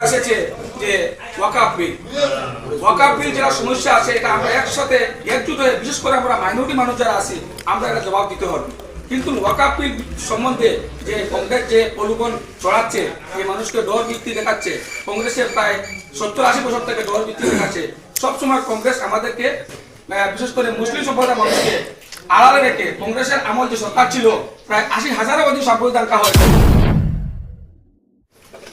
হয়ে কংগ্রেসের প্রায় সত্তর আশি বছর থেকে ডর ভিত্তি দেখাচ্ছে, সবসময় কংগ্রেস আমাদেরকে বিশেষ করে মুসলিম সম্প্রদায়ের মানুষকে আড়ালে রেখে কংগ্রেসের আমল যে সরকার ছিল, প্রায় আশি হাজারের অধিক সম্প্রদায় আঁকা হয়েছে।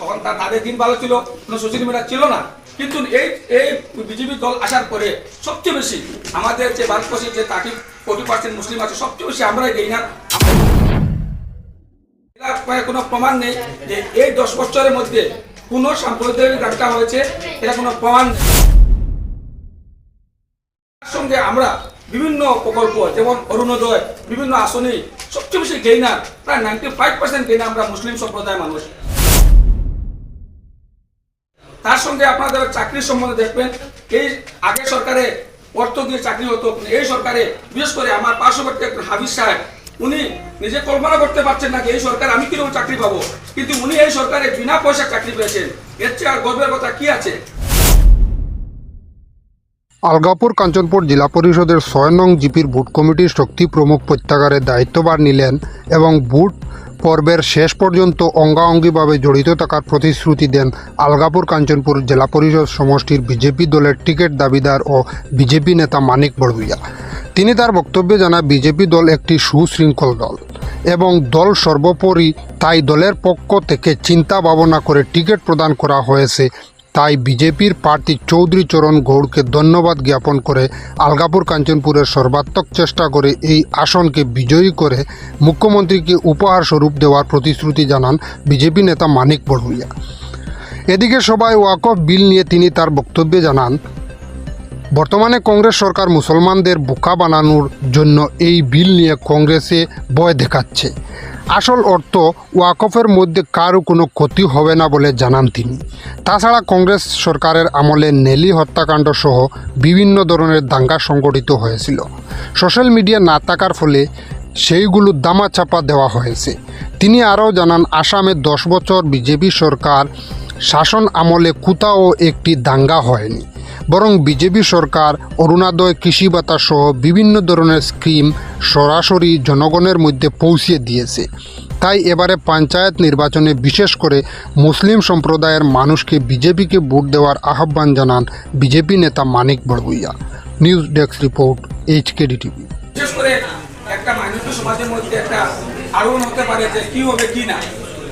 তখন তা- তাদের দিন ভালো ছিল, কোনো সোশ্যাল মিডিয়া ছিল না। কিন্তু এই এই বিজেপি দল আসার পরে সবচেয়ে বেশি আমাদের যে ভারতবর্ষের যে থার্টি ফোর্টি পার্সেন্ট মুসলিম আছে, সবচেয়ে বেশি আমরাই দিই না। কোনো প্রমাণ নেই যে এই দশ বছরের মধ্যে কোনো সাম্প্রদায়িক ডাক্তার হয়েছে, এটা কোনো প্রমাণ নেই। তার সঙ্গে আমরা বিভিন্ন প্রকল্প, যেমন অরুণোদয়, বিভিন্ন আসনে সবচেয়ে বেশি গেইনার প্রায় নাইনটি ফাইভ পার্সেন্ট গেইনার আমরা মুসলিম সম্প্রদায়ের মানুষ। তার সঙ্গে আপনাদের চাকরির সম্বন্ধে দেখবেন, এই আগে সরকারে অর্থ দিয়ে চাকরি হতো এই সরকারে, বিশেষ করে আমার পার্শ্ববর্তী একজন হাফিজ সাহেব, উনি নিজে কল্পনা করতে পারছেন না যে এই সরকার আমি কীরকম চাকরি পাবো। কিন্তু উনি এই সরকারে বিনা পয়সা চাকরি পেয়েছেন। এর চেয়ে আর গর্বের কথা কি আছে? আলগাপুর কাঞ্চনপুর জেলা পরিষদের ছয় নং জিপির বুট কমিটির শক্তি প্রমুখ প্রত্যাগারে দায়িত্বভার নিলেন এবং বুট পর্বের শেষ পর্যন্ত অঙ্গাঅঙ্গিভাবে জড়িত থাকার প্রতিশ্রুতি দেন আলগাপুর কাঞ্চনপুর জেলা পরিষদ সমষ্টির বিজেপি দলের টিকিট দাবিদার ও বিজেপি নেতা মানিক বড়ুইয়া। তিনি তার বক্তব্যে জানা বিজেপি দল একটি সুশৃঙ্খল দল এবং দল সর্বোপরি তাই দলের পক্ষ থেকে চিন্তা ভাবনা করে টিকিট প্রদান করা হয়েছে তাই বিজেপির প্রার্থী চৌধুরী চরণ গৌড়কে ধন্যবাদ জ্ঞাপন করে আলগাপুর কাঞ্চনপুরের সর্বাত্মক চেষ্টা করে এই আসনকে বিজয়ী করে মুখ্যমন্ত্রীকে উপহার স্বরূপ দেওয়ার প্রতিশ্রুতি জানান বিজেপি নেতা মানিক বড়ুইয়া। এদিকে সবাই ওয়াকফ বিল নিয়ে তিনি তার বক্তব্যে জানান বর্তমানে কংগ্রেস সরকার মুসলমানদের বোকা বানানোর জন্য এই বিল নিয়ে কংগ্রেসে ভয় দেখাচ্ছে। আসল অর্থ, ওয়াকফের মধ্যে কারও কোনো ক্ষতি হবে না বলে জানান তিনি। তাছাড়া কংগ্রেস সরকারের আমলে নেলি হত্যাকাণ্ড সহ বিভিন্ন ধরনের দাঙ্গা সংগঠিত হয়েছিল। সোশ্যাল মিডিয়া না থাকার ফলে সেইগুলো দামাচাপা দেওয়া হয়েছে। তিনি আরও জানান, আসামে দশ বছর বিজেপি সরকার শাসন আমলে কোথাও একটি দাঙ্গা হয়নি। বরং বিজেপি সরকার, অরুণোদয় কৃষি ভাতা সহ বিভিন্ন ধরনের স্কিম সরাসরি জনগণের মধ্যে পৌঁছে দিয়েছে। তাই এবারে পঞ্চায়েত নির্বাচনে বিশেষ করে মুসলিম সম্প্রদায়ের মানুষকে বিজেপিকে ভোট দেওয়ার আহ্বান জানান বিজেপি নেতা Manik Borbhuiya news desk report HKD TV বিশেষ করে একটা মাইনরিটি সমাজের মধ্যে একটা আলোড়ন হতে পারে যে কি হবে, কি না।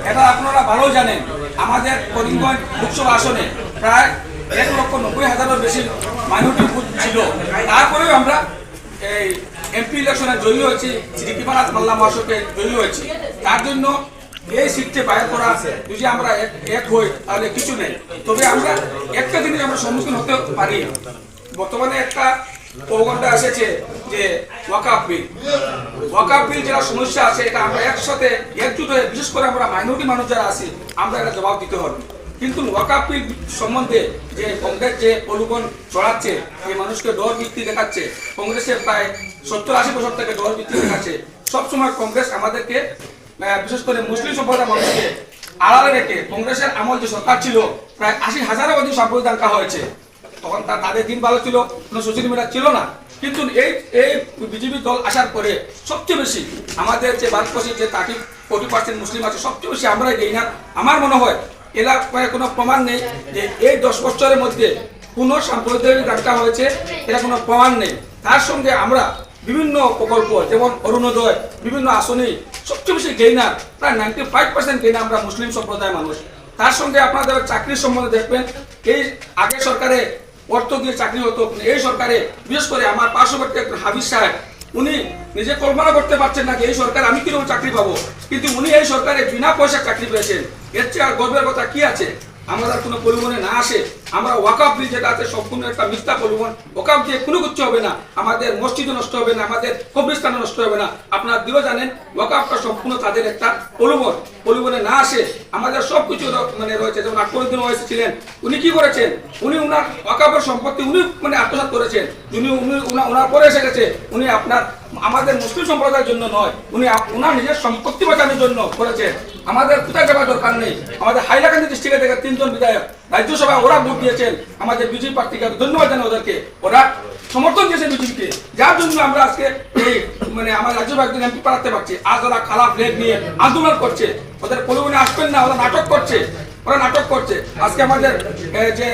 এটা আপনারা ভালো জানেন। আমাদের করিমগঞ্জ আসনে প্রায় এক লক্ষ নব্বই হাজারের বেশি মাইনরিটি বুথ ছিল। তারপরেও আমরা এই এমপি ইলেকশনে জয়ী হয়েছি রিকিপানাথ মাল্লা মহাশয়কে জয়ী হয়েছি। তার জন্য এই সিটকে বাইর করা, যদি আমরা এক- হই, তাহলে কিছু নেই। তবে আমরা একটা জিনিস আমরা সম্মুখীন হতে পারি। বর্তমানে একটা প্রবন্ধ এসেছে যে ওয়াকাফ বিল। ওয়াকাফ বিল যারা সমস্যা আছে, এটা আমরা একসাথে একজুট হয়ে, বিশেষ করে আমরা মাইনরিটি মানুষ যারা আছি, আমরা এটা জবাব দিতে হবে। কিন্তু ওয়াকাফ সম্বন্ধে যে কংগ্রেস যে প্রলোভন চড়াচ্ছে এই মানুষকে ডর ভিত্তি দেখাচ্ছে, কংগ্রেসের প্রায় সত্তর আশি বছর থেকে ডর ভিত্তি দেখাচ্ছে সবসময় কংগ্রেস আমাদেরকে বিশেষ করে মুসলিম সম্প্রদায়ের মানুষকে আড়ালে রেখে কংগ্রেসের আমল যে সরকার ছিল, প্রায় আশি হাজারের অধিক সম্প্রদায় আঁকা হয়েছে। তখন তা- তাদের দিন ভালো ছিল, কোনো সোশ্যাল মিডিয়া ছিল না। কিন্তু এই এই বিজেপি দল আসার পরে সবচেয়ে বেশি আমাদের যে ভারতবর্ষের যে থার্টি ফোর্টি পার্সেন্ট মুসলিম আছে, সবচেয়ে বেশি আমরা এই না। আমার মনে হয় মানে কোনো প্রমাণ নেই যে এই দশ বছরের মধ্যে কোনো সাম্প্রদায়িক ডাক্তার হয়েছে এটা কোনো প্রমাণ নেই। তার সঙ্গে আমরা বিভিন্ন প্রকল্প, যেমন অরুণোদয়, বিভিন্ন আসনে সবচেয়ে বেশি গেইনার প্রায় নাইনটি ফাইভ পার্সেন্ট গেইনার আমরা মুসলিম সম্প্রদায়ের মানুষ। তার সঙ্গে আপনাদের চাকরির সম্বন্ধে দেখবেন, এই আগে সরকারে অর্থ দিয়ে চাকরি হতো, এই সরকারে, বিশেষ করে আমার পার্শ্ববর্তী একজন হাফিজ সাহেব উনি নিজে কল্পনা করতে পারছেন না এই সরকার আমি কীরকম চাকরি পাবো। কিন্তু উনি এই সরকারে বিনা পয়সা চাকরি পেয়েছেন। এর চেয়ে আর গর্বের কথা কি আছে? আমাদের কোনো পরিমাণে না আসে। আমরা ওয়াকাফ বিল যেটা আছে, সম্পূর্ণ একটা মিথ্যা পরিমাণ ওয়াকাফ দিয়ে কোনো কিছু হবে না। আমাদের মসজিদও নষ্ট হবে না, আমাদের কবরস্থানও নষ্ট হবে না। আপনারা দিও জানেন, ওয়াকাফটা সম্পূর্ণ তাদের একটা পরিবন পরিবনে না আসে আমাদের সব কিছু মানে রয়েছে। যেমন আকবরুদ্দিন ওয়াইসি ছিলেন, উনি কি করেছেন? উনি উনার ওয়াকাফের সম্পত্তি উনি মানে আত্মসাৎ করেছেন। উনি উনি ওনার পরে এসে গেছে। উনি আপনার, আমাদের মুসলিম সম্প্রদায়ের জন্য নয়, উনি উনার নিজের সম্পত্তি বাঁচানোর জন্য করেছেন। আমাদের কোথায় যাওয়ার দরকার নেই? আমাদের হাইলাকান্দি ডিস্ট্রিক্টে থেকে তিনজন বিধায়ক। রাজ্যসভায় ওরা ভোট দিয়েছেন। আমাদের বিজেপি প্রার্থীকে ধন্যবাদ জানাই ওদেরকে। ওরা সমর্থন দিয়েছে বিজেপিকে। যার জন্য আমরা আজকে এই মানে আমার রাজ্যসভা একজন এমপি পাঠাতে পারছি। আজ ওরা খারাপ ফ্লেগ নিয়ে আন্দোলন করছে। ওদের পরিবহনে আসবেন না, ওরা নাটক করছে। ওরা নাটক করছে। আজকে আমাদের যে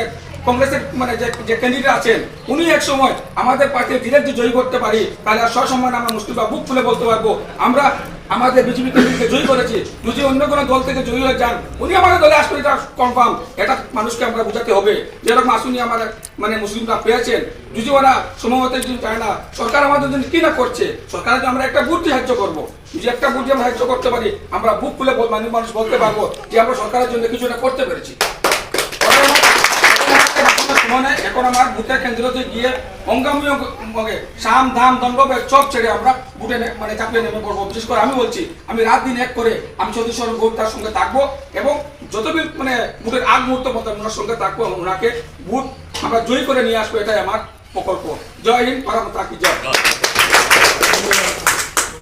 কংগ্রেসের মানে যে ক্যান্ডিডেট আছেন, উনি এক সময় আমাদের পার্টি ডিরেক্ট জয়ী করতে পারি, তাহলে আর সসম্মান আমরা মুসলিমরা বুক খুলে বলতে পারব। আমরা আমাদের বিজেপি ক্যান্ডিডেটকে জয়ী করেছি যদি অন্য কোনো দল থেকে জয়ী হয়ে যান, উনি আমাদের দলে আসবেন, এটা কনফার্ম এটা মানুষকে আমরা বোঝাতে হবে। যেরকম আসুনি আমার মানে মুসলিমরা পেয়েছেন, যদি ওরা সময়মতো যদি চায় না, সরকার আমাদের জন্য কি না করছে? সরকারের জন্য আমরা একটা বুদ্ধি সাহায্য করব। যদি একটা বুদ্ধি আমরা সাহায্য করতে পারি, আমরা বুক খুলে মানে মানুষ বলতে পারব যে আমরা সরকারের জন্য কিছুটা করতে পেরেছি। আমার বুথের কেন্দ্রতে গিয়ে অঙ্গামী সাম, ধাম ছেড়ে আমরা বুটে মানে চাপিয়ে নেমে পড়ব। বিশেষ করে আমি বলছি, আমি রাত দিন এক করে আমি গৌর তার সঙ্গে থাকব এবং যতদিন মানে বুটের আগ মুহূর্ত পর্যন্ত ওনার সঙ্গে থাকব, এবং ওনাকে বুট আমরা জয়ী করে নিয়ে আসব, এটাই আমার প্রকল্প। জয় হিন্দ জয়।